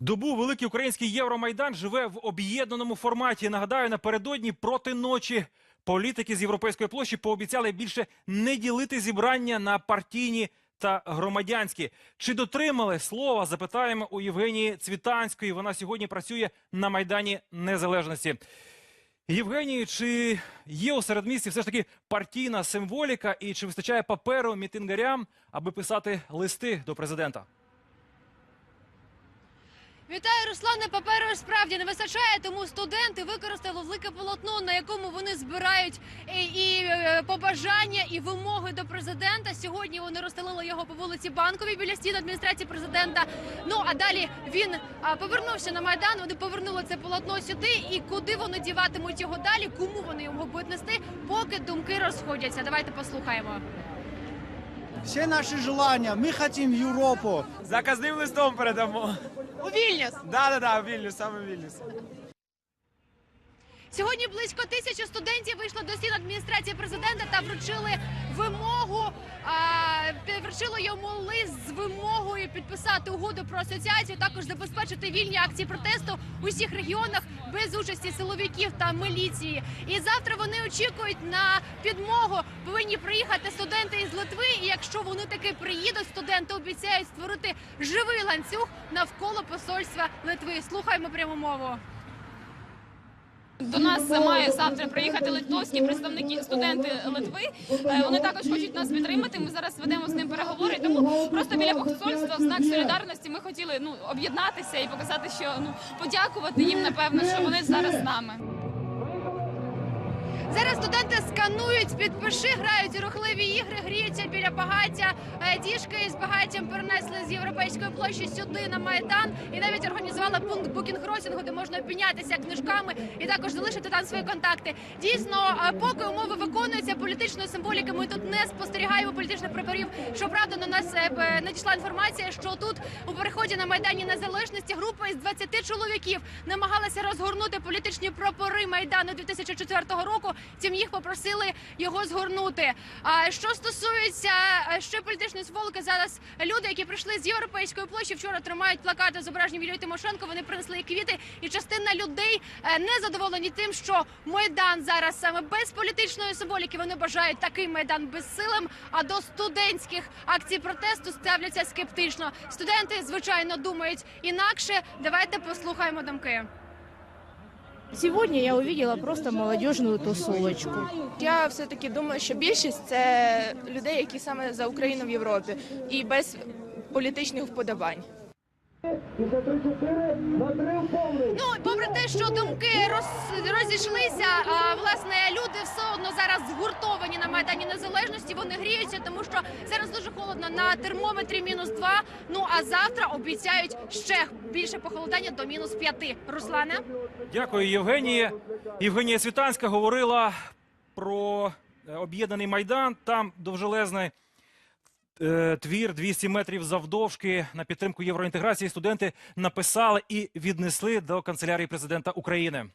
Добу великий український Євромайдан живе в об'єднаному форматі. Нагадаю, напередодні проти ночі політики з європейської площі пообіцяли більше не ділити зібрання на партійні та громадянські. Чи дотримали слова? Запитаємо у Євгенії Цвітанської. Вона сьогодні працює на майдані Незалежності. Євгенію, чи є у середмісті все ж таки партійна символіка, і чи вистачає паперу мітингарям, аби писати листи до президента? Вітаю, Руслане. Паперу справді не вистачає, тому студенти використали велике полотно, на якому вони збирають і, і е, побажання, і вимоги до президента. Сьогодні вони розстелили його по вулиці Банковій біля стін адміністрації президента. Ну а далі він повернувся на майдан. Вони повернули це полотно сюди. І куди вони діватимуть його далі? Кому вони його будуть нести? Поки думки розходяться. Давайте послухаємо. Все наші желання. Ми хочемо в Європу. Заказним листом передамо. У Вільнюс. Да, да, да, Вільнюс, саме Вільнюс. Сьогодні близько тисячі студентів вийшло до стін адміністрації президента та вручили вимогу. Вручили йому лист з вимогою підписати угоду про асоціацію, також забезпечити вільні акції протесту у всіх регіонах без участі силовиків та міліції. І завтра вони очікують на підмогу. Повинні приїхати студенти із Литви. І якщо вони таки приїдуть, студенти обіцяють створити живий ланцюг навколо посольства Литви. Слухаймо пряму мову. До нас має завтра приїхати литовські представники студенти Литви. Е, Вони також хочуть нас підтримати. Ми зараз ведемо з ним переговори. Тому просто біля посольства знак солідарності ми хотіли ну об'єднатися і показати, що ну подякувати їм напевно, що вони зараз з нами. Зараз студенти сканують підпиши, грають у рухливі ігри, гріються біля багаття. Е, Діжки з багаттям перенесли з європейської площі сюди на майдан і навіть організували пункт букінгросінгу, де можна обмінятися книжками і також залишити там свої контакти. Дійсно, е, поки умови виконуються політичної символіки, ми тут не спостерігаємо політичних прапорів. Щоправда, до нас е, надійшла інформація, що тут у переході на майдані незалежності група із 20 чоловіків намагалася розгорнути політичні прапори майдану 2004 року. Втім, їх попросили його згорнути. А що стосується е, ще політичної символики, зараз люди, які прийшли з європейської площі, вчора тримають плакати з зображенням Юлії Тимошенко. Вони принесли квіти, і частина людей е, не задоволені тим, що майдан зараз саме без політичної символіки. Вони бажають такий майдан безсилим. А до студентських акцій протесту ставляться скептично. Студенти, звичайно, думають інакше. Давайте послухаємо думки. Сегодня я увидела просто молодежную тусовочку. Я все-таки думаю, що більшість це людей, які саме за Україну в Європі, і без політичних вподобань. Ну, попри те, що думки роз, розійшлися, а, власне, люди все одно зараз згуртовані майдані незалежності. Вони гріються, тому що зараз дуже холодно на термометрі мінус два. Ну а завтра обіцяють ще більше похолодання до мінус п'яти. Руслане. Дякую, Євгенія. Євгенія Світанська говорила про е, об'єднаний майдан. Там довжелезний е, твір 200 метрів завдовжки на підтримку євроінтеграції. Студенти написали і віднесли до канцелярії президента України.